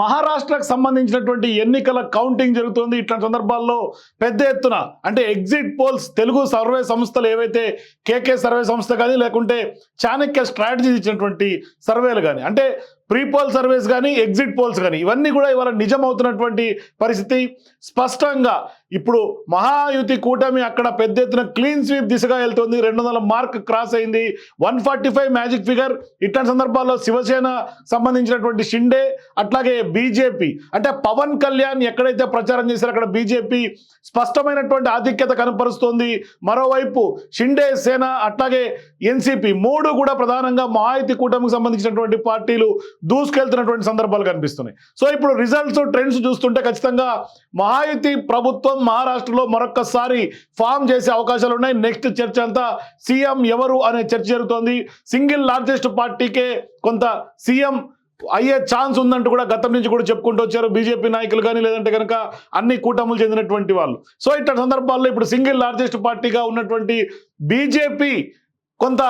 మహారాష్ట్రకు సంబంధించినటువంటి ఎన్నికల కౌంటింగ్ జరుగుతుంది. ఇట్లాంటి సందర్భాల్లో పెద్ద ఎత్తున అంటే ఎగ్జిట్ పోల్స్ తెలుగు సర్వే సంస్థలు ఏవైతే కేకే సర్వే సంస్థ కానీ లేకుంటే చాణక్య స్ట్రాటజీస్ ఇచ్చినటువంటి సర్వేలు కానీ అంటే ప్రీ పోల్ సర్వేస్ కానీ ఎగ్జిట్ పోల్స్ కానీ ఇవన్నీ కూడా ఇవాళ నిజమవుతున్నటువంటి పరిస్థితి. స్పష్టంగా ఇప్పుడు మహాయుతి కూటమి అక్కడ పెద్ద ఎత్తున క్లీన్ స్వీప్ దిశగా వెళ్తుంది. రెండు వందల మార్క్ క్రాస్ అయింది. One forty five magic figure ఇట్లాంటి సందర్భాల్లో శివసేన సంబంధించినటువంటి షిండే అట్లాగే బీజేపీ అంటే పవన్ కళ్యాణ్ ఎక్కడైతే ప్రచారం చేశారో అక్కడ బీజేపీ స్పష్టమైనటువంటి ఆధిక్యత కనపరుస్తోంది. మరోవైపు షిండే సేన అట్లాగే ఎన్సీపీ మూడు కూడా ప్రధానంగా మహాయుతి కూటమికి సంబంధించినటువంటి పార్టీలు దూసుకెళ్తున్నటువంటి సందర్భాలు కనిపిస్తున్నాయి. సో ఇప్పుడు రిజల్ట్స్ ట్రెండ్స్ చూస్తుంటే ఖచ్చితంగా మహాయుతి ప్రభుత్వం మహారాష్ట్రలో మరొక్కసారి ఫామ్ చేసే అవకాశాలు ఉన్నాయి. నెక్స్ట్ చర్చ అంతా సీఎం ఎవరు అనే చర్చ జరుగుతోంది. సింగిల్ లార్జెస్ట్ పార్టీకే కొంత సీఎం అయ్యే ఛాన్స్ ఉందంటూ కూడా గతం నుంచి కూడా చెప్పుకుంటూ వచ్చారు. బీజేపీ నాయకులు కానీ లేదంటే కనుక అన్ని కూటములు చెందినటువంటి వాళ్ళు. సో ఇట్లాంటి సందర్భాల్లో ఇప్పుడు సింగిల్ లార్జెస్ట్ పార్టీగా ఉన్నటువంటి బీజేపీ కొంత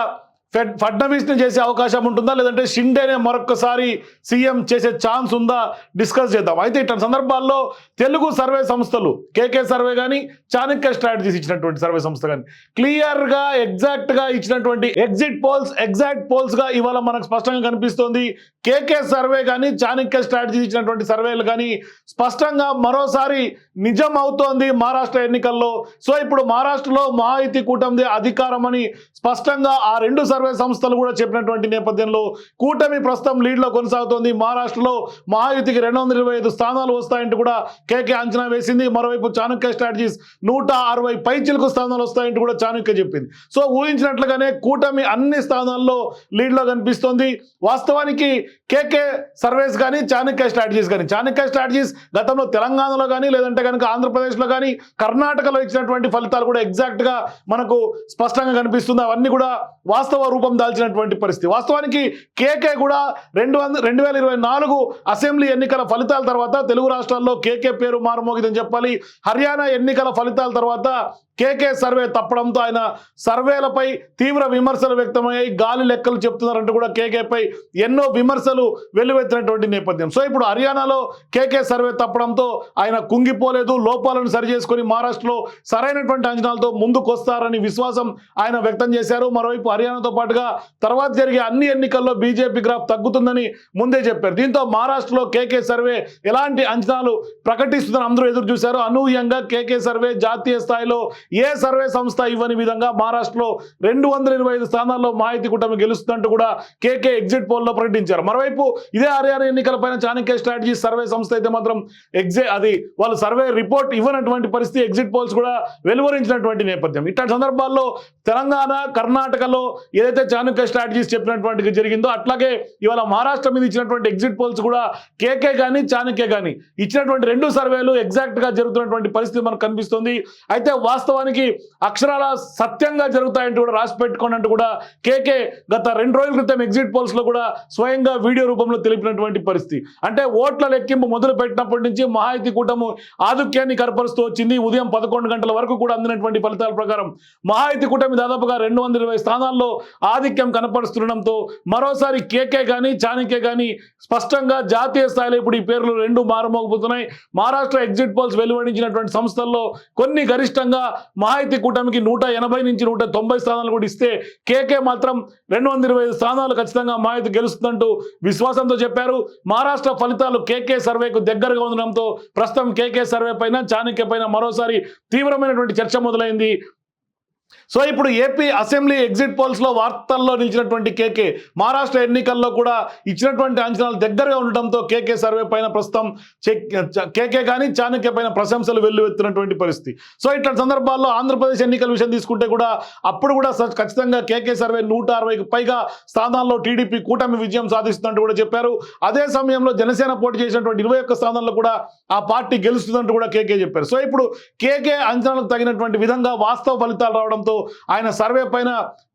ఫెడ్ ఫడ్నవీస్ని చేసే అవకాశం ఉంటుందా? లేదంటే షిండేనే మరొకసారి సీఎం చేసే ఛాన్స్ ఉందా? డిస్కస్ చేద్దాం. అయితే ఇట్లాంటి సందర్భాల్లో తెలుగు సర్వే సంస్థలు కేకే సర్వే కానీ చాణక్య స్ట్రాటజీస్ ఇచ్చినటువంటి సర్వే సంస్థ కానీ క్లియర్గా ఎగ్జాక్ట్గా ఇచ్చినటువంటి ఎగ్జిట్ పోల్స్ ఎగ్జాక్ట్ పోల్స్గా ఇవాళ మనకు స్పష్టంగా కనిపిస్తోంది. కేకే సర్వే కానీ చాణక్య స్ట్రాటజీ ఇచ్చినటువంటి సర్వేలు కానీ స్పష్టంగా మరోసారి నిజం అవుతోంది మహారాష్ట్ర ఎన్నికల్లో. సో ఇప్పుడు మహారాష్ట్రలో మహాయుతి కూటమిది అధికారం అని స్పష్టంగా ఆ రెండు సర్వే సంస్థలు కూడా చెప్పినటువంటి నేపథ్యంలో కూటమి ప్రస్తుతం లీడ్లో కొనసాగుతోంది. మహారాష్ట్రలో మహాయుతికి రెండు వందల ఇరవై ఐదు స్థానాలు వస్తాయంటూ కూడా కేకే అంచనా వేసింది. మరోవైపు చాణక్య స్ట్రాటజీస్ నూట అరవై పైచిలకు స్థానాలు వస్తాయంటూ కూడా చాణక్య చెప్పింది. సో ఊహించినట్లుగానే కూటమి అన్ని స్థానాల్లో లీడ్లో కనిపిస్తోంది. వాస్తవానికి కేకే సర్వేస్ కానీ చాణక్య స్ట్రాటజీస్ కానీ. చాణక్య స్ట్రాటజీస్ గతంలో తెలంగాణలో కానీ లేదంటే కనుక ఆంధ్రప్రదేశ్లో కానీ కర్ణాటకలో ఇచ్చినటువంటి ఫలితాలు కూడా ఎగ్జాక్ట్గా మనకు స్పష్టంగా కనిపిస్తుంది. అవన్నీ కూడా వాస్తవ రూపం దాల్చినటువంటి పరిస్థితి. వాస్తవానికి కేకే కూడా రెండు వంద రెండు వేల ఇరవై నాలుగు అసెంబ్లీ ఎన్నికల ఫలితాల తర్వాత తెలుగు రాష్ట్రాల్లో కేకే పేరు మారుమోగిదని చెప్పాలి. హర్యానా ఎన్నికల ఫలితాల తర్వాత కేకే సర్వే తప్పడంతో ఆయన సర్వేలపై తీవ్ర విమర్శలు వ్యక్తమయ్యాయి. గాలి లెక్కలు చెప్తున్నారంటూ కూడా కేకేపై ఎన్నో విమర్శలు వెల్లువెత్తినటువంటి నేపథ్యం. సో ఇప్పుడు హర్యానాలో కేకే సర్వే తప్పడంతో ఆయన కుంగిపోలేదు. లోపాలను సరిచేసుకొని మహారాష్ట్రలో సరైనటువంటి అంచనాలతో ముందుకొస్తారని విశ్వాసం ఆయన వ్యక్తం చేశారు. మరోవైపు హర్యానాతో పాటుగా తర్వాత జరిగే అన్ని ఎన్నికల్లో బీజేపీ గ్రాఫ్ తగ్గుతుందని ముందే చెప్పారు. దీంతో మహారాష్ట్రలో కేకే సర్వే ఎలాంటి అంచనాలు ప్రకటిస్తుందని అందరూ ఎదురు చూశారు అనూహ్యంగా కేకే సర్వే జాతీయ స్థాయిలో ఏ సర్వే సంస్థ ఇవ్వని విధంగా మహారాష్ట్రలో రెండు వందల ఇరవై ఐదు స్థానాల్లో మాహితి కూటమి గెలుస్తుందంటూ కూడా కేకే ఎగ్జిట్ పోల్లో ప్రకటించారు. మరోవైపు ఇదే హర్యానా ఎన్నికలపైన చాణక్య స్ట్రాటజీ సర్వే సంస్థ అయితే మాత్రం ఎగ్జే అది వాళ్ళు సర్వే రిపోర్ట్ ఇవ్వనటువంటి పరిస్థితి ఎగ్జిట్ పోల్స్ కూడా వెలువరించినటువంటి నేపథ్యం. ఇట్లాంటి సందర్భాల్లో తెలంగాణ కర్ణాటకలో ఏదైతే చాణక్య స్ట్రాటజీస్ చెప్పినటువంటి జరిగిందో అట్లాగే ఇవాళ మహారాష్ట్ర మీద ఇచ్చినటువంటి ఎగ్జిట్ పోల్స్ కూడా కేకే కానీ చాణక్య కానీ ఇచ్చినటువంటి రెండు సర్వేలు ఎగ్జాక్ట్గా జరుగుతున్నటువంటి పరిస్థితి మనకు కనిపిస్తుంది. అయితే వాస్తవానికి అక్షరాల సత్యంగా జరుగుతాయంటూ కూడా రాసి పెట్టుకోండి అంటూ కూడా కేకే గత రెండు రోజుల క్రితం ఎగ్జిట్ పోల్స్లో కూడా స్వయంగా వీడియో రూపంలో తెలిపినటువంటి పరిస్థితి. అంటే ఓట్ల లెక్కింపు మొదలు పెట్టినప్పటి నుంచి మహాయతి కూటము ఆధిక్యాన్ని కనపరుస్తూ వచ్చింది. ఉదయం పదకొండు గంటల వరకు కూడా అందినటువంటి ఫలితాల ప్రకారం మహాయతి కూటమి దాదాపుగా రెండు ఇరవై స్థానాల్లో ఆధిక్యం కనపరుస్తుండడంతో మరోసారి కేకే కానీ చాణక్య కానీ స్పష్టంగా జాతీయ స్థాయిలో ఇప్పుడు ఈ పేర్లు రెండు మారుమోగిపోతున్నాయి. మహారాష్ట్ర ఎగ్జిట్ పోల్స్ వెలువడించినటువంటి సంస్థల్లో కొన్ని గరిష్టంగా మహాయుతి కూటమికి నూట ఎనభై నుంచి నూట తొంభై స్థానాలు కూడా ఇస్తే కేకే మాత్రం రెండు వందల ఇరవై ఐదు స్థానాలు ఖచ్చితంగా మహాయుతి గెలుస్తుందంటూ విశ్వాసంతో చెప్పారు. మహారాష్ట్ర ఫలితాలు కేకే సర్వేకు దగ్గరగా ఉండడంతో ప్రస్తుతం కేకే సర్వే పైన చాణక్య పైన మరోసారి తీవ్రమైనటువంటి చర్చ మొదలైంది. సో ఇప్పుడు ఏపీ అసెంబ్లీ ఎగ్జిట్ పోల్స్లో వార్తల్లో నిలిచినటువంటి కేకే మహారాష్ట్ర ఎన్నికల్లో కూడా ఇచ్చినటువంటి అంచనాలు దగ్గరగా ఉండటంతో కేకే సర్వే పైన ప్రస్తుతం కేకే కానీ చాణక్య పైన ప్రశంసలు వెల్లువెత్తినటువంటి పరిస్థితి. సో ఇట్లాంటి సందర్భాల్లో ఆంధ్రప్రదేశ్ ఎన్నికల విషయం తీసుకుంటే కూడా అప్పుడు కూడా ఖచ్చితంగా కేకే సర్వే నూట అరవైకి పైగా స్థానాల్లో టీడీపీ కూటమి విజయం సాధిస్తుందంటూ కూడా చెప్పారు. అదే సమయంలో జనసేన పోటీ చేసినటువంటి ఇరవై ఒక్క స్థానాల్లో కూడా ఆ పార్టీ గెలుస్తుందంటూ కూడా కేకే చెప్పారు. సో ఇప్పుడు కేకే అంచనాలకు తగినటువంటి విధంగా వాస్తవ ఫలితాలు రావడంతో ఆయన సర్వే పైన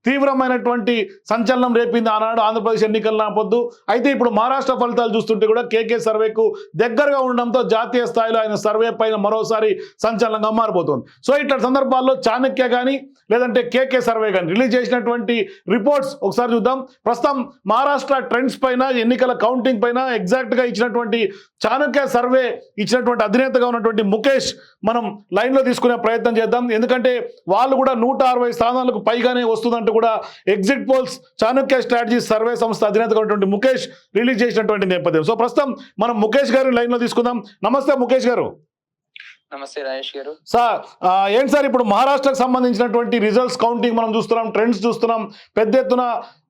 తీవ్రమైనటువంటి సంచలనం రేపింది ఆనాడు ఆంధ్రప్రదేశ్ ఎన్నికల నాపొద్దు అయితే ఇప్పుడు మహారాష్ట్ర ఫలితాలు చూస్తుంటే కూడా కేకే సర్వేకు దగ్గరగా ఉండడంతో జాతీయ స్థాయిలో ఆయన సర్వే పైన మరోసారి సంచలనంగా మారిపోతుంది. సో ఇట్లా సందర్భాల్లో చాణక్య కానీ లేదంటే కేకే సర్వే కానీ రిలీజ్ చేసినటువంటి రిపోర్ట్స్ ఒకసారి చూద్దాం. ప్రస్తుతం మహారాష్ట్ర ట్రెండ్స్ పైన ఎన్నికల కౌంటింగ్ పైన ఎగ్జాక్ట్గా ఇచ్చినటువంటి చాణక్య సర్వే ఇచ్చినటువంటి అధినేతగా ఉన్నటువంటి ముఖేష్ మనం లైన్లో తీసుకునే ప్రయత్నం చేద్దాం. ఎందుకంటే వాళ్ళు కూడా నూట అరవై స్థానాలకు పైగానే వస్తుందంటూ కూడా exit polls Chanakya strategy survey సంస్థ అధినేతగా ఉన్నటువంటి ముఖేష్ రిలీజ్ చేసినటువంటి నేపథ్యం. సో ప్రస్తుతం మనం ముఖేష్ గారిని లైన్లో తీసుకుందాం. నమస్తే ముఖేష్ గారు. నమస్తే రాజేష్ గారు. సార్ ఏంటి సార్ ఇప్పుడు మహారాష్ట్రకు సంబంధించినటువంటి రిజల్ట్స్ కౌంటింగ్ మనం చూస్తున్నాం ట్రెండ్స్ చూస్తున్నాం పెద్ద ఎత్తున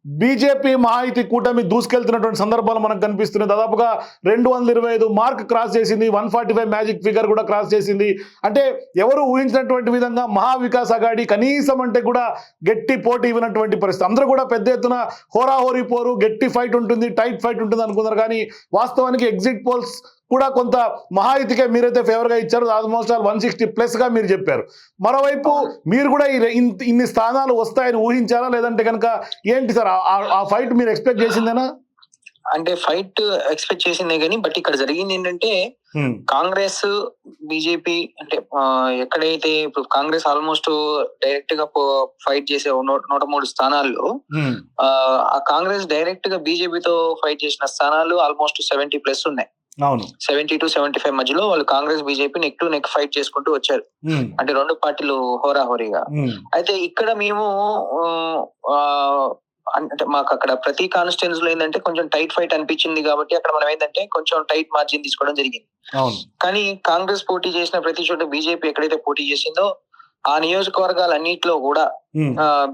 బీజేపీ మహాయితి కూటమి దూసుకెళ్తున్నటువంటి సందర్భాలు మనకు కనిపిస్తున్నాయి. దాదాపుగా రెండు వందల ఇరవై ఐదు మార్క్ క్రాస్ చేసింది. One forty five magic figure కూడా క్రాస్ చేసింది. అంటే ఎవరు ఊహించినటువంటి విధంగా మహావికాస్ అగాడి కనీసం అంటే కూడా గట్టి పోటీ ఇవ్వనటువంటి పరిస్థితి. అందరూ కూడా పెద్ద ఎత్తున హోరాహోరీ పోరు గట్టి ఫైట్ ఉంటుంది టైట్ ఫైట్ ఉంటుంది అనుకున్నారు. కానీ వాస్తవానికి ఎగ్జిట్ పోల్స్ కూడా కొంత మహాయితికే మీరైతే ఫేవర్గా ఇచ్చారు. ఆల్మోస్ట్ ఆల్ వన్ సిక్స్టీ ప్లస్గా మీరు చెప్పారు. మరోవైపు మీరు కూడా ఇన్ని స్థానాలు వస్తాయని ఊహించారా? లేదంటే కనుక ఏంటి సార్? ఆ- ఫైట్ మీరు ఎక్స్పెక్ట్ చేసిందేనా? అంటే ఫైట్ ఎక్స్పెక్ట్ చేసిందే కానీ బట్ ఇక్కడ జరిగింది ఏంటంటే కాంగ్రెస్ బీజేపీ అంటే ఎక్కడైతే ఇప్పుడు కాంగ్రెస్ ఆల్మోస్ట్ డైరెక్ట్గా ఫైట్ చేసే నూట మూడు స్థానాల్లో ఆ కాంగ్రెస్ డైరెక్ట్గా బీజేపీతో ఫైట్ చేసిన స్థానాలు ఆల్మోస్ట్ సెవెంటీ ప్లస్ ఉన్నాయి. అవును. సెవెంటీ టు సెవెంటీ ఫైవ్ మధ్యలో వాళ్ళు Congress BJP neck to neck fight చేసుకుంటూ వచ్చారు. అంటే రెండు పార్టీలు హోరాహోరీగా. అయితే ఇక్కడ మేము అంటే మాకు అక్కడ ప్రతి కాన్స్టిట్యూన్స్లో ఏంటంటే కొంచెం టైట్ ఫైట్ అనిపించింది కాబట్టి అక్కడ మనం ఏంటంటే కొంచెం టైట్ మార్జిన్ తీసుకోవడం జరిగింది. కానీ కాంగ్రెస్ పోటీ చేసిన ప్రతి చోట బీజేపీ ఎక్కడైతే పోటీ చేసిందో ఆ నియోజకవర్గాలన్నింటిలో కూడా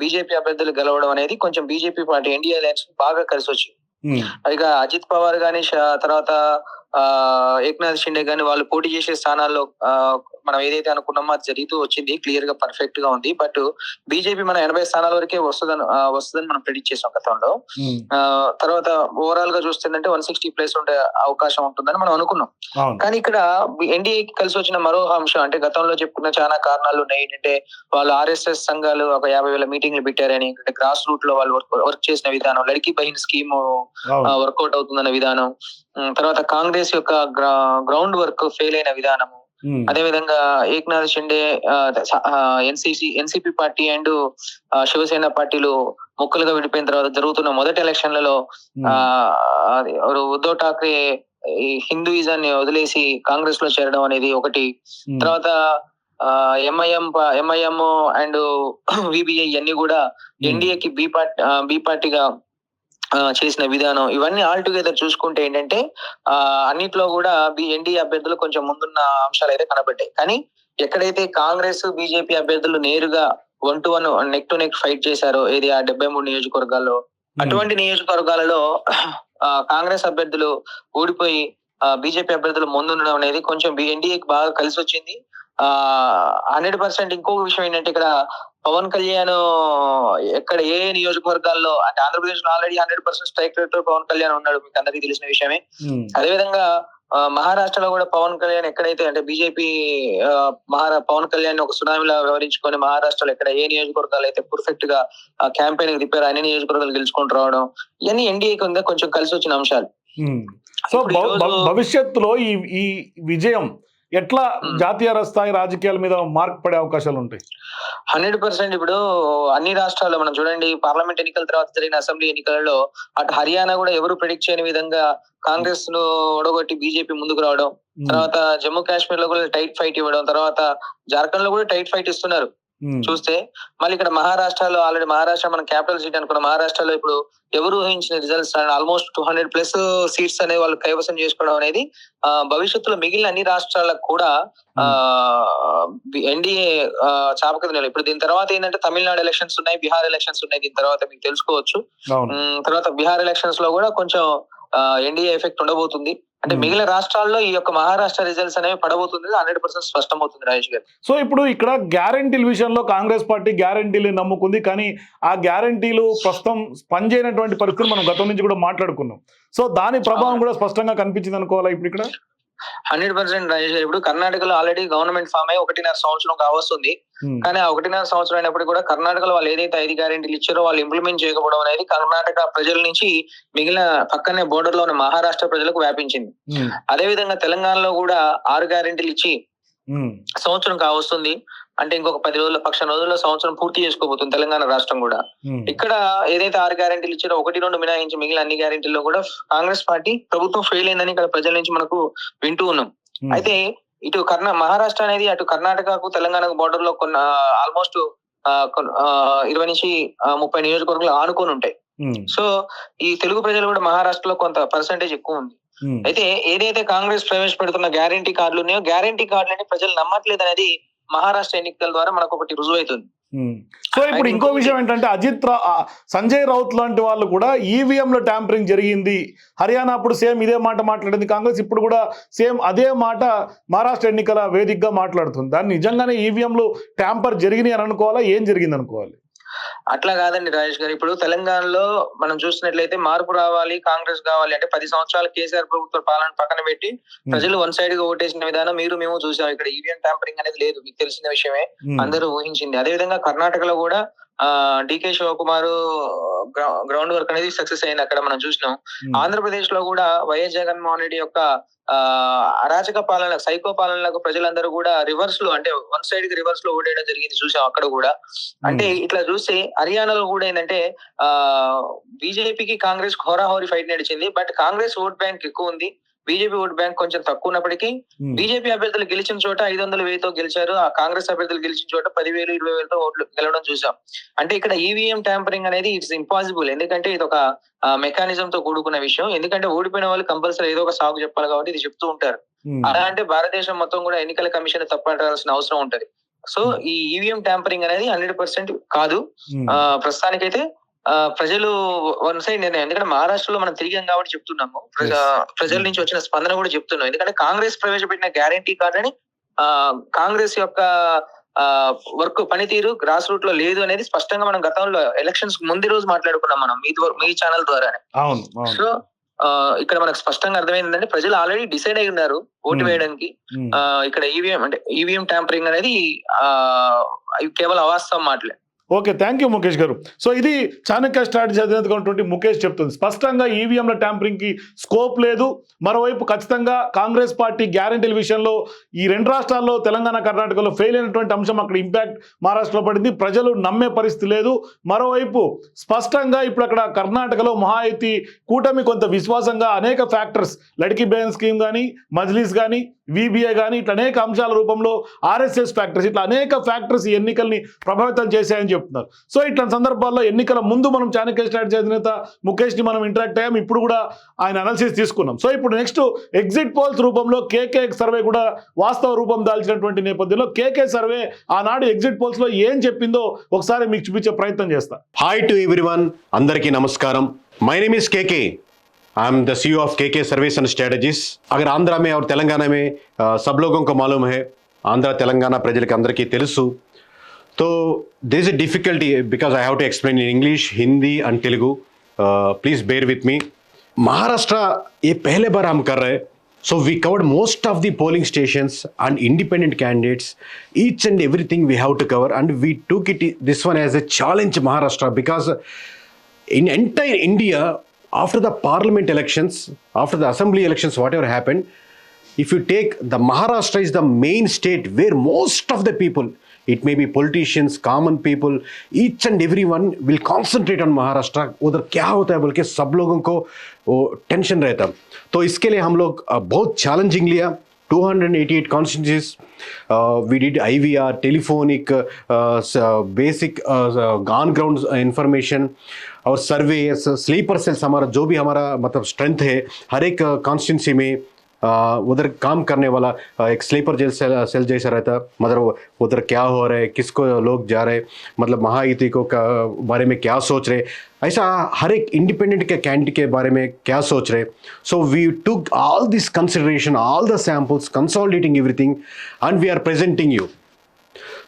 బీజేపీ అభ్యర్థులు గెలవడం అనేది కొంచెం బీజేపీ పార్టీ ఎన్డీఏ అలయన్స్ బాగా కలిసి వచ్చింది ఇక అజిత్ పవార్ గాని తర్వాత ఏక్నాథ్ షిండే గాని వాళ్ళు పోటీ చేసే స్థానాల్లో మనం ఏదైతే అనుకున్నామో అది జరుగుతూ వచ్చింది క్లియర్గా పర్ఫెక్ట్గా ఉంది. బట్ బీజేపీ మన ఎనభై స్థానాల వరకే వస్తుందని వస్తుందని మనం ప్రెడిక్ట్ చేసాం గతంలో తర్వాత ఓవరాల్గా చూస్తుందంటే వన్ సిక్స్టీ ప్లేస్ ఉండే అవకాశం ఉంటుందని మనం అనుకున్నాం. కానీ ఇక్కడ ఎన్డీఏకి కలిసి వచ్చిన మరో అంశం అంటే గతంలో చెప్పుకున్న చాలా కారణాలు ఉన్నాయి. ఏంటంటే వాళ్ళు ఆర్ఎస్ఎస్ సంఘాలు ఒక యాభై వేల మీటింగ్లు పెట్టారని గ్రాస్ రూట్లో వాళ్ళు వర్క్ చేసిన విధానం లడికి బహిన్ స్కీమ్ వర్కౌట్ అవుతుందన్న విధానం. తర్వాత కాంగ్రెస్ యొక్క గ్రౌండ్ వర్క్ ఫెయిల్ అయిన విధానము. హ్మ్, అదే విధంగా Eknath Shinde NCC NCP party and Shiv Sena పార్టీలు ముక్కలుగా విడిపోయిన తర్వాత జరుగుతున్న మొదటి ఎలక్షన్లలో ఎవరు? ఉద్ధవ్ ఠాక్రే హిందూయిజాన్ని వదిలేసి కాంగ్రెస్లో చేరడం అనేది ఒకటి. హ్మ్, తర్వాత ఎంఐఎం ఎంఐఎం అండ్ విబిఐ అన్ని కూడా ఎన్డీఏకి బి పార్టీ బి పార్టీగా చేసిన విధానం ఇవన్నీ ఆల్ టుగెదర్ చూసుకుంటే ఏంటంటే ఆ అన్నిట్లో కూడా ఎన్డీఏ అభ్యర్థులు కొంచెం ముందున్న అంశాలు అయితే కనబడ్డాయి. కానీ ఎక్కడైతే కాంగ్రెస్ బీజేపీ అభ్యర్థులు నేరుగా one to one neck to neck fight చేశారో ఏది ఆ డెబ్బై మూడు నియోజకవర్గాల్లో హ్మ్, అటువంటి నియోజకవర్గాలలో ఆ, కాంగ్రెస్ అభ్యర్థులు ఓడిపోయి బీజేపీ అభ్యర్థులు ముందుండడం అనేది కొంచెం ఎన్డీఏకి బాగా కలిసి వచ్చింది ఆ హండ్రెడ్ పర్సెంట్ ఇంకొక విషయం ఏంటంటే ఇక్కడ పవన్ కళ్యాణ్ ఎక్కడ ఏ నియోజకవర్గాల్లో అంటే ఆంధ్రప్రదేశ్లో ఆల్రెడీ హండ్రెడ్ పర్సెంట్ స్ట్రైక్ రేట్తో పవన్ కళ్యాణ్ ఉన్నాడు మీకు అందరికీ తెలిసిన విషయమే. అదేవిధంగా మహారాష్ట్రలో కూడా పవన్ కళ్యాణ్ ఎక్కడైతే అంటే బీజేపీ మహారా పవన్ కళ్యాణ్ ఒక సునామీలా వ్యవహరించుకొని మహారాష్ట్రలో ఎక్కడ ఏ నియోజకవర్గాలు అయితే పర్ఫెక్ట్గా క్యాంపెయిన్ రిపేర్ అన్ని నియోజకవర్గాలు గెలుచుకుంటూ రావడం ఇవన్నీ ఎన్డీఏకి ఉందా కొంచెం కలిసి వచ్చిన అంశాలు. సో భవిష్యత్తులో ఈ ఈ విజయం ఎట్లా. జాతీయ స్థాయి రాజకీయాల మీద మార్క్ పడే అవకాశాలు ఉంటాయి? హండ్రెడ్ పర్సెంట్ ఇప్పుడు అన్ని రాష్ట్రాల్లో మనం చూడండి పార్లమెంట్ ఎన్నికల తర్వాత జరిగిన అసెంబ్లీ ఎన్నికలలో అటు హర్యానా కూడా ఎవరు ప్రిడిక్ట్ చేయని విధంగా కాంగ్రెస్ను ఓడగొట్టి బీజేపీ ముందుకు రావడం తర్వాత జమ్మూ కాశ్మీర్లో కూడా టైట్ ఫైట్ ఇవ్వడం తర్వాత జార్ఖండ్లో కూడా టైట్ ఫైట్ ఇస్తున్నారు. చూస్తే మళ్ళీ ఇక్కడ మహారాష్ట్రలో ఆల్రెడీ మహారాష్ట్ర మన క్యాపిటల్ సీట్ అనుకున్న మహారాష్ట్రలో ఇప్పుడు ఎవరు ఊహించిన results almost two hundred plus seats అనేవి వాళ్ళు కైవసం చేసుకోవడం అనేది ఆ, భవిష్యత్తులో మిగిలిన అన్ని రాష్ట్రాలకు కూడా ఎన్డీఏ నిలయం. ఇప్పుడు దీని తర్వాత ఏంటంటే తమిళనాడు ఎలక్షన్స్ ఉన్నాయి బీహార్ ఎలక్షన్స్ ఉన్నాయి దీని తర్వాత మీకు తెలుసుకోవచ్చు. తర్వాత బీహార్ ఎలక్షన్స్లో కూడా కొంచెం ఎన్డీఏ ఎఫెక్ట్ ఉండబోతుంది. అంటే. మిగిలిన రాష్ట్రాల్లో ఈ యొక్క మహారాష్ట్ర రిజల్ట్స్ అనేవి పడబోతుంది హండ్రెడ్ పర్సెంట్ స్పష్టమవుతుంది రాజేష్ గారు సో ఇప్పుడు ఇక్కడ గ్యారంటీల విషయంలో కాంగ్రెస్ పార్టీ గ్యారంటీలు నమ్ముకుంది కానీ ఆ గ్యారంటీలు ప్రస్తుతం పనిచేయనటువంటి పరిస్థితులు మనం గతం నుంచి కూడా మాట్లాడుకున్నాం సో దాని ప్రభావం. కూడా స్పష్టంగా కనిపించింది అనుకోవాలా ఇప్పుడు ఇక్కడ హండ్రెడ్ పర్సెంట్ గారు ఇప్పుడు కర్ణాటకలో ఆల్రెడీ గవర్నమెంట్ ఫామ్ అయ్యి ఒకటిన్నర సంవత్సరం కావస్తుంది. కానీ ఆ ఒకటిన్నర సంవత్సరం అయినప్పుడు కూడా కర్ణాటకలో వాళ్ళు ఏదైతే ఐదు గ్యారెంటీలు ఇచ్చారో వాళ్ళు ఇంప్లిమెంట్ చేయకపోవడం అనేది కర్ణాటక ప్రజల నుంచి మిగిలిన పక్కనే బోర్డర్లో ఉన్న మహారాష్ట్ర ప్రజలకు వ్యాపించింది. అదే విధంగా తెలంగాణలో కూడా ఆరు గ్యారెంటీలు ఇచ్చి సంవత్సరం కావస్తుంది. అంటే ఇంకొక పది రోజుల పక్షం రోజుల్లో సంవత్సరం పూర్తి చేసుకోబోతుంది తెలంగాణ రాష్ట్రం కూడా. ఉమ్, ఇక్కడ ఏదైతే ఆరు గ్యారెంటీలు ఇచ్చారో ఒకటి రెండు మినహాయించి మిగిలిన అన్ని గ్యారెంటీల్లో కూడా కాంగ్రెస్ పార్టీ ప్రభుత్వం ఫెయిల్ అయిందని ఇక్కడ ప్రజల నుంచి మనకు వింటూ ఉన్నాం. ఉమ్, అయితే ఇటు కర్ణా మహారాష్ట్ర అనేది అటు కర్ణాటకకు తెలంగాణకు బార్డర్లో కొన్ని ఆల్మోస్ట్ ఇరవై నుంచి ముప్పై నియోజకవర్గాలు ఆనుకొని ఉంటాయి. ఉమ్, సో ఈ తెలుగు ప్రజలు కూడా మహారాష్ట్రలో కొంత పర్సంటేజ్ ఎక్కువ ఉంది. అయితే ఏదైతే కాంగ్రెస్ ప్రవేశపెడుతున్న గ్యారంటీ కార్డులు ఉన్నాయో గ్యారంటీ కార్డులని ప్రజలు నమ్మట్లేదు అనేది మహారాష్ట్ర ఎన్నికల ద్వారా మనకు ఒకటి రుజువు అవుతుంది. సో ఇప్పుడు ఇంకో విషయం ఏంటంటే అజిత్ సంజయ్ రౌత్ లాంటి వాళ్ళు కూడా ఈవీఎం లో ట్యాంపరింగ్ జరిగింది. హర్యానా అప్పుడు సేమ్ ఇదే మాట మాట్లాడింది. కాంగ్రెస్ ఇప్పుడు కూడా సేమ్ అదే మాట మహారాష్ట్ర ఎన్నికల వేదికగా మాట్లాడుతుంది. దాన్ని నిజంగానే ఈవీఎంలు ట్యాంపర్ జరిగినాయి అని అనుకోవాలా? ఏం జరిగింది అనుకోవాలి అట్లా కాదండి రాజేష్ గారు. ఇప్పుడు తెలంగాణలో మనం చూసినట్లయితే మార్పు రావాలి కాంగ్రెస్ కావాలి అంటే పది సంవత్సరాలు కేసీఆర్ ప్రభుత్వ పాలన పక్కన పెట్టి ప్రజలు వన్ సైడ్గా ఓటేసిన విధానం మీరు మేము చూసాం. ఇక్కడ ఈవీఎం ట్యాంపరింగ్ అనేది లేదు మీకు తెలిసిన విషయమే. అందరూ ఊహించింది. అదే విధంగా కర్ణాటకలో కూడా D K Shivakumar ground work అనేది సక్సెస్ అయింది అక్కడ మనం చూసినాం. ఉమ్, ఆంధ్రప్రదేశ్లో కూడా వైఎస్ జగన్మోహన్ రెడ్డి యొక్క ఆ అరాచక పాలన సైకో పాలనలకు ప్రజలందరూ కూడా రివర్స్లో అంటే వన్ సైడ్కి రివర్స్లో ఓడేయడం జరిగింది చూసాం అక్కడ కూడా. అంటే ఇట్లా చూస్తే హర్యానాలో కూడా ఏంటంటే ఆ బీజేపీకి కాంగ్రెస్ హోరాహోరీ ఫైట్ నడిచింది. బట్ కాంగ్రెస్ ఓట్ బ్యాంక్ ఎక్కువ ఉంది. బీజేపీ ఓట్ బ్యాంక్ కొంచెం తక్కువ ఉన్నప్పటికీ ఉమ్, బీజేపీ అభ్యర్థులు గెలిచిన చోట ఐదు వందల వేలతో గెలిచారు. ఆ కాంగ్రెస్ అభ్యర్థులు గెలిచిన చోట పదివేలు ఇరవై వేలతో ఓట్లు గెలవడం చూసాం. అంటే ఇక్కడ ఈవీఎం ట్యాంపరింగ్ అనేది ఇట్స్ ఇంపాసిబుల్ ఎందుకంటే ఇది ఒక మెకానిజం తో కూడుకున్న విషయం. ఎందుకంటే ఓడిపోయిన వాళ్ళు కంపల్సరీ ఏదో ఒక సాగు చెప్పాలి కాబట్టి ఇది చెప్తూ ఉంటారు. ఉమ్, అలా అంటే భారతదేశం మొత్తం కూడా ఎన్నికల కమిషన్ తప్పట్టాల్సిన అవసరం ఉంటది. సో ఈ ఈవీఎం ట్యాంపరింగ్ అనేది హండ్రెడ్ పర్సెంట్ కాదు. ప్రస్తుతానికైతే ప్రజలు వన్ సైడ్ నిర్ణయం ఎందుకంటే మహారాష్ట్రలో మనం తిరిగాం కాబట్టి చెప్తున్నాము. ప్రజ- ప్రజల నుంచి వచ్చిన స్పందన కూడా చెప్తున్నాం. ఎందుకంటే కాంగ్రెస్ ప్రవేశపెట్టిన గ్యారంటీ కార్డుని ఆ కాంగ్రెస్ యొక్క వర్క్ పనితీరు గ్రాస్ రూట్లో లేదు అనేది స్పష్టంగా మనం గతంలో ఎలక్షన్స్ ముందు రోజు మాట్లాడుకున్నాం మనం మీ మీ ఛానల్ ద్వారానే. సో ఇక్కడ మనకు స్పష్టంగా అర్థమైందంటే ప్రజలు ఆల్రెడీ డిసైడ్ అయి ఉన్నారు ఓటు Hmm. వేయడానికి. ఆ, ఇక్కడ ఈవీఎం అంటే ఈవీఎం ట్యాంపరింగ్ అనేది కేవలం అవాస్తవం మాటలే. Okay thank you Mukesh garu. So ఇది చాణక్య స్ట్రాటజీ అధినేతటువంటి ముఖేష్ చెప్తుంది. స్పష్టంగా ఈవీఎంల ట్యాంపరింగ్కి స్కోప్ లేదు. మరోవైపు ఖచ్చితంగా కాంగ్రెస్ పార్టీ గ్యారంటీల విషయంలో ఈ రెండు రాష్ట్రాల్లో తెలంగాణ కర్ణాటకలో ఫెయిల్ అయినటువంటి అంశం అక్కడ ఇంపాక్ట్ మహారాష్ట్రలో పడింది. ప్రజలు నమ్మే పరిస్థితి లేదు. మరోవైపు స్పష్టంగా ఇప్పుడు అక్కడ కర్ణాటకలో మహాయుతి కూటమి కొంత విశ్వాసంగా అనేక ఫ్యాక్టర్స్ లడికి బేన్ స్కీమ్ కానీ మజ్లీస్ కానీ విబిఐ కానీ ఇట్లా అనేక అంశాల రూపంలో ఆర్ఎస్ఎస్ ఫ్యాక్టర్స్ ఇట్లా అనేక ఫ్యాక్టర్స్ ఈ ఎన్నికల్ని ప్రభావితం చేశాయని చెప్తున్నారు సో ఇట్లా సందర్భాల్లో ఎన్నికల ముందు మనం చాణక్య స్ట్రాటజీ అధినేత ముఖేష్ని మనం ఇంటరాక్ట్ అయ్యాం ఇప్పుడు కూడా ఆయన అనాలిసిస్ తీసుకున్నాం సో ఇప్పుడు నెక్స్ట్ ఎగ్జిట్ పోల్స్ రూపంలో కేకే సర్వే కూడా వాస్తవ రూపం దాల్చినటువంటి నేపథ్యంలో కేకే సర్వే ఆనాడు ఎగ్జిట్ పోల్స్లో ఏం చెప్పిందో ఒకసారి మీకు చూపించే ప్రయత్నం చేస్తా హాయ్ టు ఎవ్రీవన్ అందరికీ నమస్కారం my name is KK I am the CEO of KK service and strategies अगर आंध्रा में और तेलंगाना में अ, सब लोगों को मालूम है ఆంధ్ర తెలంగాణ ప్రజలకి అందరికీ తెలుసు तो there is a difficulty because I have to explain in English Hindi and Telugu please bear with me Maharashtra ये पहले बार हम कर रहे हैं so we covered most of the polling stations and independent candidates each and everything we have to cover and we took it this one as a challenge maharashtra because in entire India, after the parliament elections, after the assembly elections, whatever happened, if you take the Maharashtra is the main state where most of the people, it may be politicians, common people, each and everyone will concentrate on Maharashtra. होता है बोल के सब लोगों को वो tension रहता तो इसके लिए हम लोग अ, बहुत चैलेंजिंग लिया 288 constituencies. Uh, we did IVR, telephonic, uh, uh, uh, basic uh, uh, on ground information और सर्वे स्लीपर सेल्स हमारा जो भी हमारा मतलब स्ट्रेंथ है हर एक कॉन्स्टिट्यूंसी में uh, उधर काम करने वाला एक स्लीपर जेल सेल, सेल जैसा रहता मतलब उधर क्या हो रहा है किसको लोग जा रहे मतलब महायुति को का, बारे में क्या सोच रहे ऐसा हर एक इंडिपेंडेंट के कैंडिडेट के बारे में क्या सोच रहे so we took all this consideration all the samples consolidating everything and we are presenting you.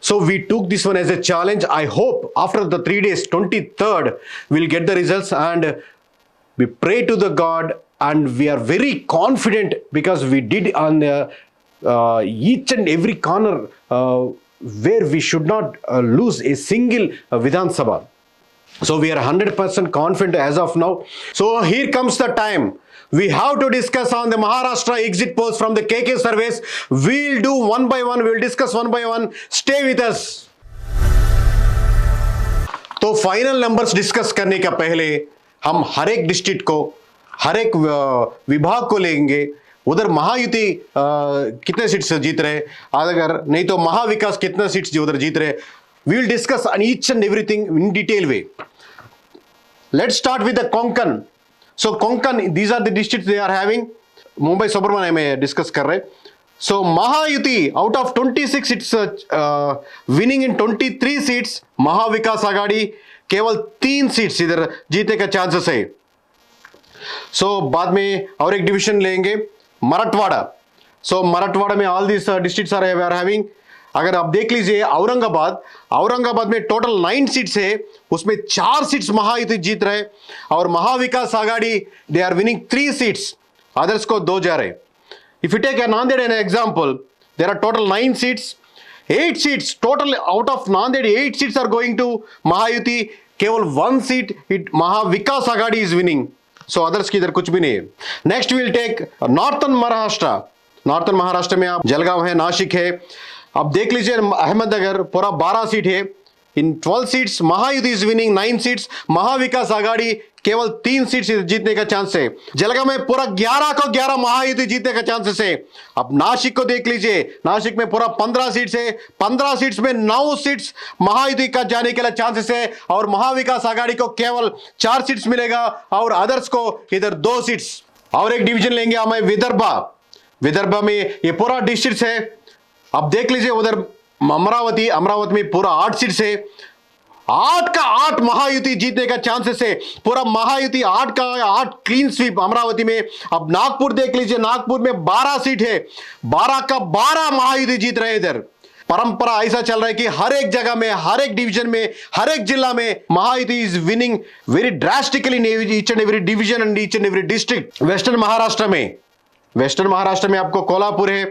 So we took this one as a challenge. I hope after the 3 days 23rd we'll get the results and we pray to the god and we are very confident because we did on uh, uh, each and every corner uh, where we should not uh, lose a single uh, Vidhan Sabha. So we are 100% confident as of now. So here comes the time. We have to discuss on the Maharashtra exit polls from the KK surveys. We'll do one by one. We'll discuss one by one. Stay with us. तो final numbers discuss करने का पहले हम हर एक district को हर एक विभाग को लेंगे। उधर महायुति कितने सीट से जीत रहे अगर नहीं तो महाविकास कितने सीट उधर जीत रहे will discuss on each and everything in detail we let start with the Konkan so Konkan these are the district they are having Mumbai suburban में डिस्कस कर रहे so Mahayuti out of 26 six seats winning in 23 seats Maha Vikas Aghadi केवल तीन seats इधर जीतने का chances है। सो so, बाद में और एक डिवीज़न लेंगे मराठवाड़ा। सो so, मराठवाड़ा में all this districts are are having अगर आप देख लीजिए औरंगाबाद। औरंगाबाद में टोटल नाइन सीट्स है उसमें चार सीट्स महायुति जीत रहे और Maha Vikas Aghadi they are winning three seats others को दो जा रहे if you take a Nanded an example, are total nine seats, eight seats total out of Nanded, eight seats are going to Mahayuti. केवल one seat it Maha Vikas Aghadi is winning so others की इधर कुछ भी नहीं है। Next will take northern Maharashtra northern Maharashtra में आप जलगांव है नासिक है। अब देख लीजिए, अहमदनगर पूरा बारह सीट है। In twelve seats Mahayuti is winning nine seats Maha Vikas Aghadi केवल तीन सीट्स जीतने का चांस है। जलगांव में पूरा ग्यारह को ग्यारह महायुति जीतने का चांसेस है अब नासिक को देख लीजिए। नासिक में पूरा पंद्रह सीट्स है। पंद्रह सीट्स में नौ सीट्स महायुति का जाने के लिए चांसेस है। और महाविकास आघाड़ी को केवल चार सीट्स मिलेगा और अदर्स को इधर दो सीट्स और एक डिवीज़न लेंगे हमें विदर्भा। विदर्भा में ये पूरा डिस्ट्रिक्ट है। अब देख लीजिए उधर अमरावती। अमरावती में पूरा आठ सीट्स है। आठ का आठ महायुति जीतने का चांसेस है पूरा महायुति आठ का आठ क्लीन स्वीप अमरावती में। अब नागपुर देख लीजिए, नागपुर में बारह सीट है। बारह का बारह महायुति जीत रहे इधर। परंपरा ऐसा चल रहा है कि हर एक जगह में, हर एक डिवीज़न में, हर एक जिला में Mahayuti is winning very drastically each and every division and each and every district western Maharashtra में वेस्टर्न महाराष्ट्र में आपको कोल्हापुर है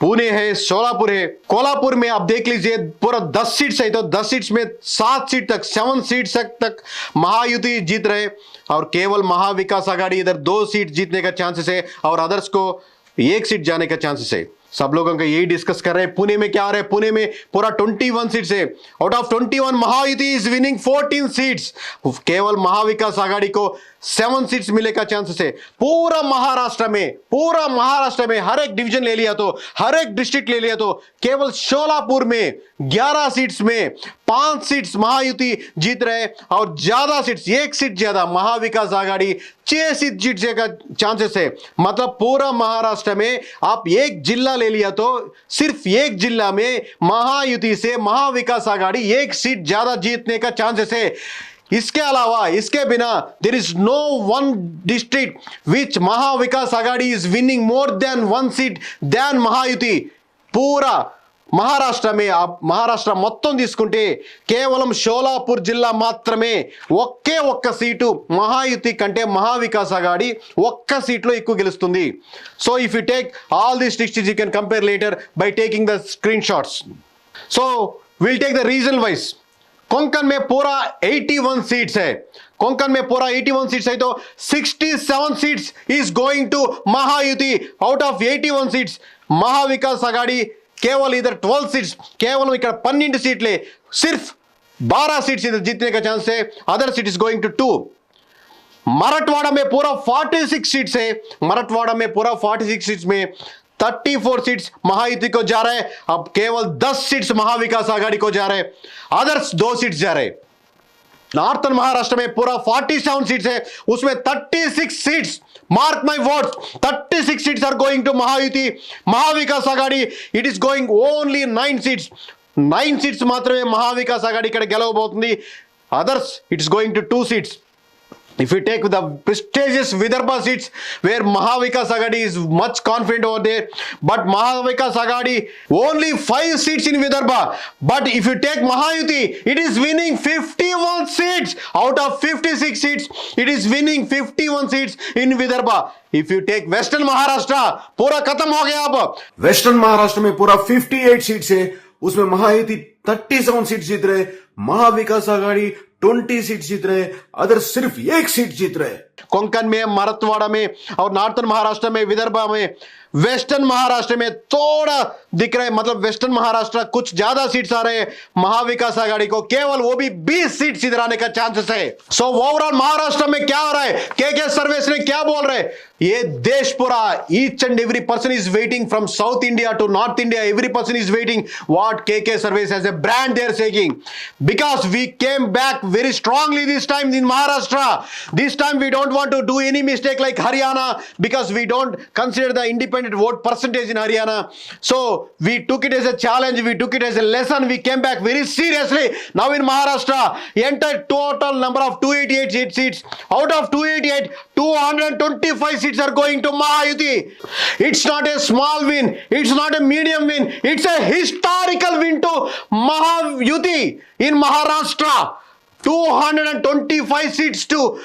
पुणे है, सोलापुर है, कोल्हापुर में आप देख लीजिए, पूरा दस सीट्स है तो दस सीट्स में सात सीट तक सेवन सीट तक तक महायुति जीत रहे और केवल महाविकास आघाड़ी इधर दो सीट जीतने का चांसेस है और अदर्स को एक सीट जाने का चांसेस है। सब लोगों का यही डिस्कस कर रहे हैं, पुणे में क्या आ रहा है? पुणे में पूरा 21 सीट्स है। Out of 21 Mahayuti is winning 14 seats केवल महाविकास आघाड़ी को सेवन सीट्स मिले का चांसेस है पूरा महाराष्ट्र में, पूरा महाराष्ट्र में हर एक डिवीज़न ले लिया तो हर एक डिस्ट्रिक्ट ले लिया तो केवल शोलापुर में 11 सीट्स में पाँच सीट्स महायुति जीत रहे और ज़्यादा सीट्स एक सीट ज़्यादा महाविकास आघाड़ी, छह सीट जीतने का चांसेस है मतलब पूरा महाराष्ट्र में आप एक जिला ले लिया तो सिर्फ़ एक जिला में महायुति से महाविकास आघाड़ी एक सीट ज़्यादा जीतने का चांसेस है इसके अलावा इसके बिना there is no one district which Mahavikas Aghadi is winning more than one seat than Mahayuti पूरा మహారాష్ట్ర మే మహారాష్ట్ర మొత్తం తీసుకుంటే కేవలం షోలాపూర్ జిల్లా మాత్రమే ఒకే ఒక్క సీటు మహాయుతి కంటే మహావికాస్ అగాడి ఒక్క సీట్లో ఎక్కువ గెలుస్తుంది so if you take all this districts you can compare later by taking the screenshots so will take the region wise Konkan में पूरा 81 सीट्स है। कोंकण में पूरा 81 सीट्स है तो 67 seats is going to Mahayuti out of 81 seats Maha Vikas Aghadi केवल इधर 12 seats केवल इक पन्न सीटले सिर्फ़ 12 सीट्स इधर जीतने का चांस है। Other seat is going to to Marathwada में पूरा 46 सीट्स है। मराठवाड़ा में पूरा 46 सीट्स में 34 सीट्स महायुति को जा रहे हैं अब केवल 10 सीट्स महाविकास आघाड़ी को जा रहे हैं अदर्स दो सीट्स जा रहे हैं नॉर्थन महाराष्ट्र में पूरा 47 सीट्स है उसमें 36 seats mark my words 36 seats are going to Mahayuti Mahavikas Aghadi it is going only nine seats nine seats మాత్రమే మహావికాస్ ఆఘాడి ఇక్కడ గెలవబోతుంది others it's going to two seats if you take the prestigious Vidarbha seats where Mahavikas Agadi is much confident over there, but Mahavikas Agadi only five seats in Vidarbha. But if you take Mahayuti, it is winning 51 seats out of 56 seats. It is winning 51 seats in Vidarbha. If you take Western Maharashtra, पूरा खत्म हो गया अब western Maharashtra में पूरा 58 seats है उसमें Mahayuti 37 seat जीत रहे महाविकास आघाड़ी 20 सीट जीत रहे अदर सिर्फ एक सीट जीत रहे। कोंकण में मराठवाड़ा में और नॉर्थन महाराष्ट्र में विदर्भा में वेस्टर्न महाराष्ट्र में थोड़ा दिख रहा है मतलब वेस्टर्न महाराष्ट्र कुछ ज़्यादा सीट्स आ रहे हैं। महाविकास आघाड़ी को केवल वो भी 20 सीट इधर आने का चांसेस है। सो ओवरऑल महाराष्ट्र में क्या हो रहा है? के के सर्विस ने क्या बोल रहे ये देश पूरा each and every person is waiting from south India to north India every person is waiting what K K service as a brand they're seeking because we came back very strongly this time in Maharashtra. This time we don't want to do any mistake like Haryana because we don't consider the independent vote percentage in Haryana. So we took it as a challenge, we took it as a lesson. We came back very seriously. Now in Maharashtra, entered total number of 288 seats. Out of 288, 225 seats are going to Mahayuti. It's not a small win, it's not a medium win, it's a historical win to Mahayuti in Maharashtra. 225 seats to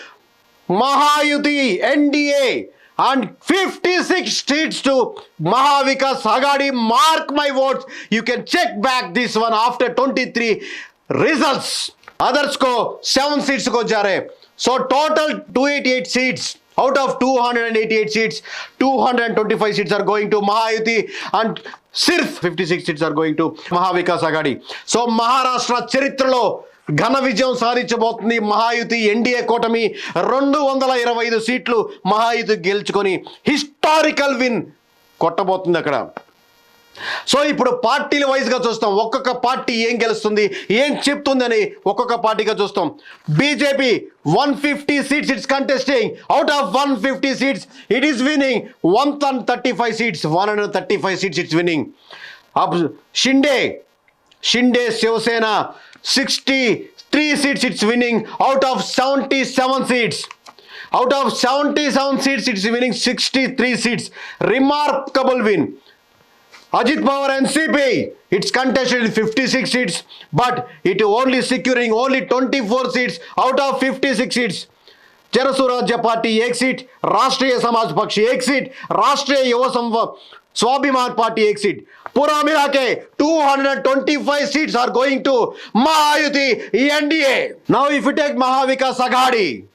Mahayuti, NDA, and 56 seats to Mahavikas Agadi. Mark my words. You can check back this one after 23 results. Others को 7 seats को जा रहे So total 288 seats. Out of 288 seats, 225 seats are going to Mahayuti and సిర్ఫ్ fifty six seats are going to Mahavikas Aghadi so Maharashtra చరిత్రలో ఘన విజయం సాధించబోతుంది Mahayuti NDA కూటమి. రెండు వందల ఇరవై ఐదు సీట్లు మహాయుతి గెలుచుకొని హిస్టారికల్ విన్ కొట్టబోతుంది అక్కడ. సో ఇప్పుడు పార్టీల వైజ్గా చూస్తాం. ఒక్కొక్క పార్టీ ఏం గెలుస్తుంది ఏం చెప్తుందని ఒక్కొక్క పార్టీగా చూస్తాం. BJP one fifty seats it's contesting. Out of one fifty seats it is winning one than thirty five seats one and thirty five seats it's winning Shinde Shinde Shiv Sena 63 seats it's winning out of 77 seats. Out of 77 seats it's winning 63 seats. Remarkable win. Ajit Pawar NCP it's contested 56 seats but it only securing only 24 seats out of 56 seats. ಜರಸು Party party exit Rashtriya Samaj Paksha exit rashtriya swabhimar ಸಂವ exit. Pura Mirake, 225 seats are going to Mahayuti NDA. Now if you take Mahavika Sagadi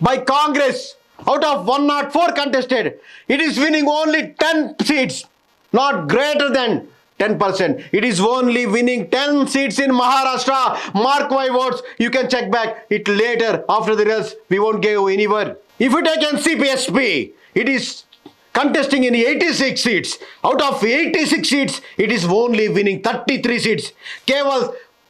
by Congress, out of 104 contested, it is winning only 10 seats, not greater than 10%. It is only winning 10 seats in Maharashtra. Mark my words, you can check back it later after the results. We won't give anywhere. If you take NCPSP, it is contesting in 86 seats. Out of 86 seats, it is only winning 33 seats. केवल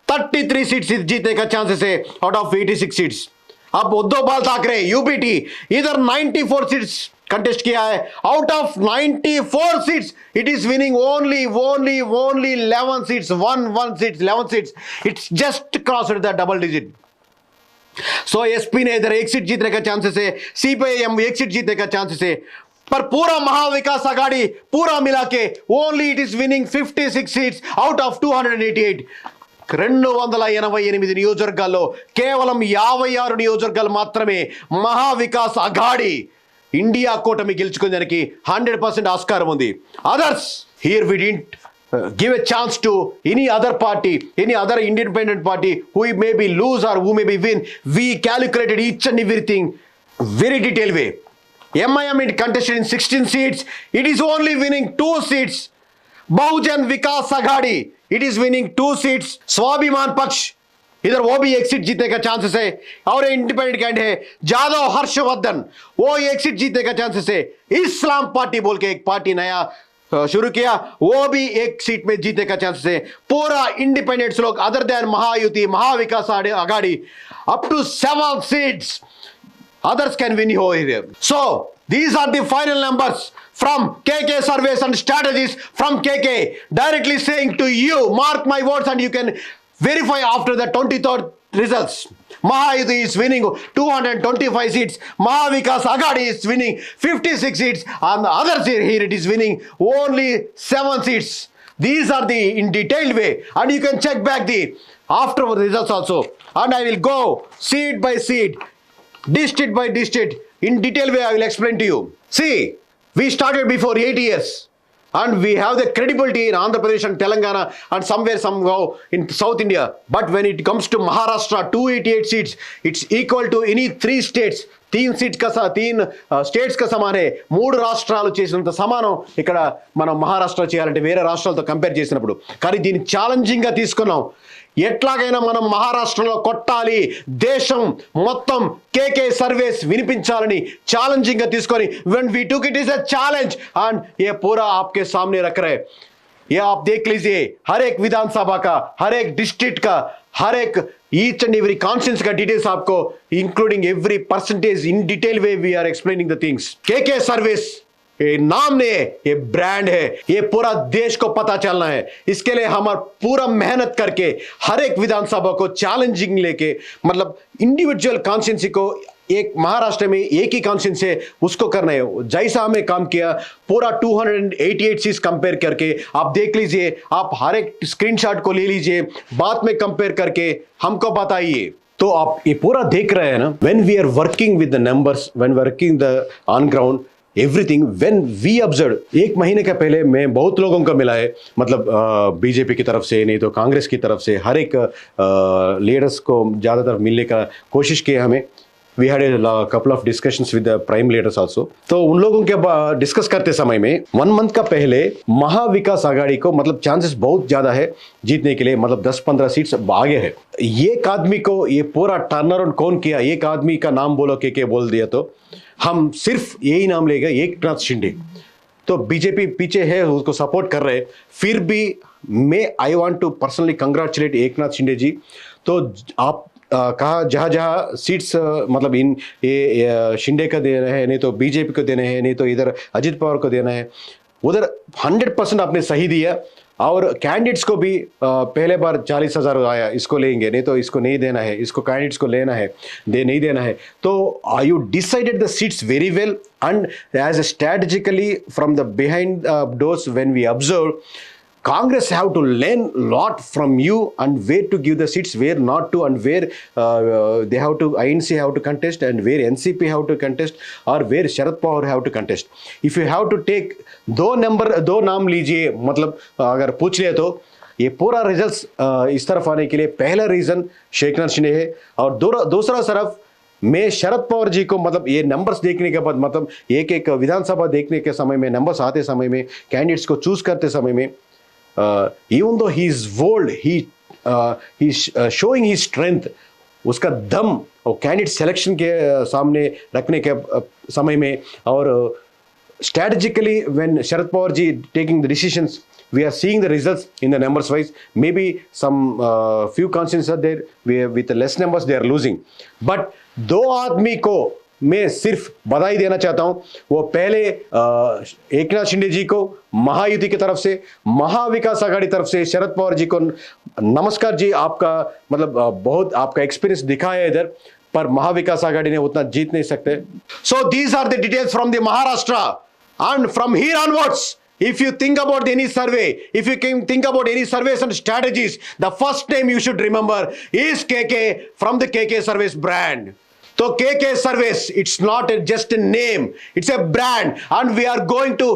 33 seats जीतने का chances है out of 86 seats अब Uddhav Thackeray UPT इधर 94 seats contest किया है out of 94 seats it is winning only only only 11 seats one one seats 11 seats it's just cross the double digit so SP ने इधर एक सीट जीतने का चांसेस है. सीपीआईएम एक सीट जीतने का चांसेस है. पर पूरा महाविकास आघाड़ी पूरा मिला के only it is winning 56 seats out of two hundred eighty eight రెండు వందల ఎనభై ఎనిమిది నియోజకవర్గాల్లో కేవలం యాభై ఆరు నియోజకవర్గాలు మాత్రమే మహావికాస్ అఘాడి ఇండియా కూటమి గెలుచుకునేదానికి హండ్రెడ్ పర్సెంట్ ఆస్కారం ఉంది others here we didn't give a chance to any other party, any other independent party who may be lose or who may be win. We calculated each and everything very detailed way. MIM it contested in 16 seats. It is only winning two seats. Bahujan Vikas Aghadi, it is winning two seats. Swabhiman Paksh, इधर वो भी एक seat जीतने का chances है और independent candidate है जादव हर्षवर्धन वो एक सीट जीतने का चांसेस है इस्लाम पार्टी बोल के एक पार्टी नया शुरू किया। वो भी एक सीट में जीतने का चांसेस है पूरा इंडिपेंडेंट्स लोग other than Mahayuti Mahavikas Aghadi. Up to seven seats others can win here. So these are the final numbers from KK surveys and strategies from KK directly saying to you, mark my words and you can verify after the 23rd results. Mahayuti is winning 225 seats. Mahavikas Agadi is winning 56 seats. And the others here, here it is winning only 7 seats. These are the in detailed way and you can check back the after results also. and I will go seat by seat, district by district. In detail way, I will explain to you. See, we started before eight years. And we have the credibility in Andhra Pradesh and Telangana and somewhere somehow in South India. But when it comes to Maharashtra, 288 seats, it's equal to any three states. తీన్ seat కా స- తీన్ states కా సమానే మూడు రాష్ట్రాలు చేసినంత సమానం ఇక్కడ మనం మహారాష్ట్ర చేయాలంటే వేరే రాష్ట్రాలతో కంపేర్ చేసినప్పుడు కానీ దీన్ని ఛాలెంజింగ్గా తీసుకున్నాం ఎట్లాగైనా మనం మహారాష్ట్రలో కొట్టాలి దేశం మొత్తం కేకే సర్వేస్ వినిపించాలని ఛాలెంజింగ్ గా తీసుకొని when we took it is a challenge and ये पूरा आपके सामने रख रहे ये आप देख लीजिए हर एक विधानसभा का हर एक डिस्ट्रिक्ट का हर एक ईच एंड एवरी कॉन्स्टेंस का डिटेल्स आपको including every percentage in detail way we are explaining the things K K service ये नाम नहीं है, ये ब्रांड है। ये पूरा देश को पता चलना है। इसके लिए हम पूरा मेहनत करके हर एक विधानसभा को चैलेंजिंग लेके मतलब इंडिविजुअल कॉन्स्टिट्यूंसी को एक महाराष्ट्र में एक ही कॉन्स्टिट्यूंस है उसको करना है। जैसा हमें काम किया, पूरा 288 सीट्स कंपेयर करके, आप देख लीजिए, आप हर एक स्क्रीनशॉट को ले लीजिए, बाद में कंपेयर करके हमको बताइए। तो आप ये पूरा देख रहे हैं ना? When we are working with the numbers when working the on ground everything when we observe एक महीने का पहले मैं बहुत लोगों का मिला है मतलब बीजेपी की तरफ़ से, नहीं तो कांग्रेस की तरफ़ से, हर एक लीडर्स को ज़्यादातर मिलने का कोशिश किया हमें। We had a couple of discussions with prime leaders also तो उन लोगों के डिस्कस करते समय में वन मंथ का पहले महाविकास आघाड़ी को मतलब चांसेस बहुत ज़्यादा है जीतने के लिए मतलब 10-15 सीट्स आगे है एक आदमी को ये पूरा टर्न अराउंड कौन किया एक आदमी का नाम बोलो के के बोल दिया तो हम सिर्फ़ यही नाम लेगा एक नाथ शिंदे तो बीजेपी पीछे है, उसको सपोर्ट कर रहे फिर भी, मैं I want to personally congratulate Eknath Shinde जी। तो आप कहा जहाँ जहाँ सीट्स मतलब इन ये, शिंदे का देना है नहीं तो बीजेपी को देना है नहीं तो इधर अजित पवार को देना है। उधर हंड्रेड परसेंट आपने सही दिया और कैंडिडेट्स को भी पहले बार चालीस हज़ार आया इसको लेंगे नहीं तो इसको नहीं देना है इसको कैंडिडेट्स को लेना है दे नहीं देना है। तो I you decided the seats very well and as from the behind uh, doors when we observe congress have to learn lot from you and where to give the seats where not to and where uh, uh, they have to inc have to contest and where ncp have to contest or where sharad pawar have to contest if you have to take दो number दो नाम लीजिए मतलब अगर पूछ लिया तो ये पूरा रिजल्ट्स इस तरफ़ आने के लिए पहला रीजन शेखनाथ शिंदे है और दूसरा तरफ़ मैं शरद पवार जी को मतलब ये नंबर्स देखने के बाद मतलब एक एक विधानसभा देखने के समय में नंबर्स आते समय में कैंडिडेट्स को चूज़ करते समय में uh, even though he is bold, he uh, is uh, showing his strength. उसका दम और कैंडिडेट सिलेक्शन के uh, सामने रखने के uh, समय में और strategically when Sharad Pawar ji taking the decisions we are seeing the results in the numbers wise may be some few concerns are there we with less numbers they are losing but दो आदमी को मैं सिर्फ़ बधाई देना चाहता हूँ। वो पहले एक नाथ शिंदे जी को, महायुति की तरफ़ से, महाविकास आघाड़ी तरफ़ से, शरद पवार जी को नमस्कार जी, आपका मतलब बहुत आपका एक्सपीरियंस दिखा है इधर, पर महाविकास आघाड़ी ने उतना जीत नहीं सकते। So these are the details from the Maharashtra and from here onwards if you think about any survey, if you can think about any surveys and strategies, the first name you should remember is kk from the kk service brand. तो K K service it's not a just a name it's a brand and we are going to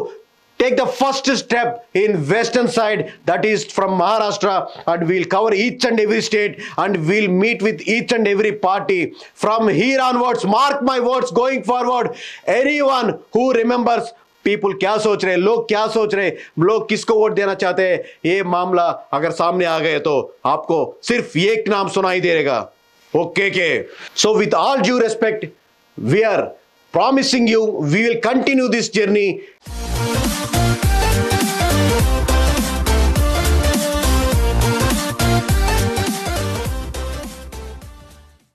take the first step in western side that is from Maharashtra and we'll cover each and every state and we'll meet with each and every party from here on mark my words going forward anyone who remembers people क्या सोच रहे लोग क्या सोच रहे लोग किसको vote देना चाहते हैं ये मामला अगर सामने आ गए तो आपको सिर्फ़ एक नाम सुनाई देगा Okay, okay. So with all due respect, we are promising you we will continue this journey.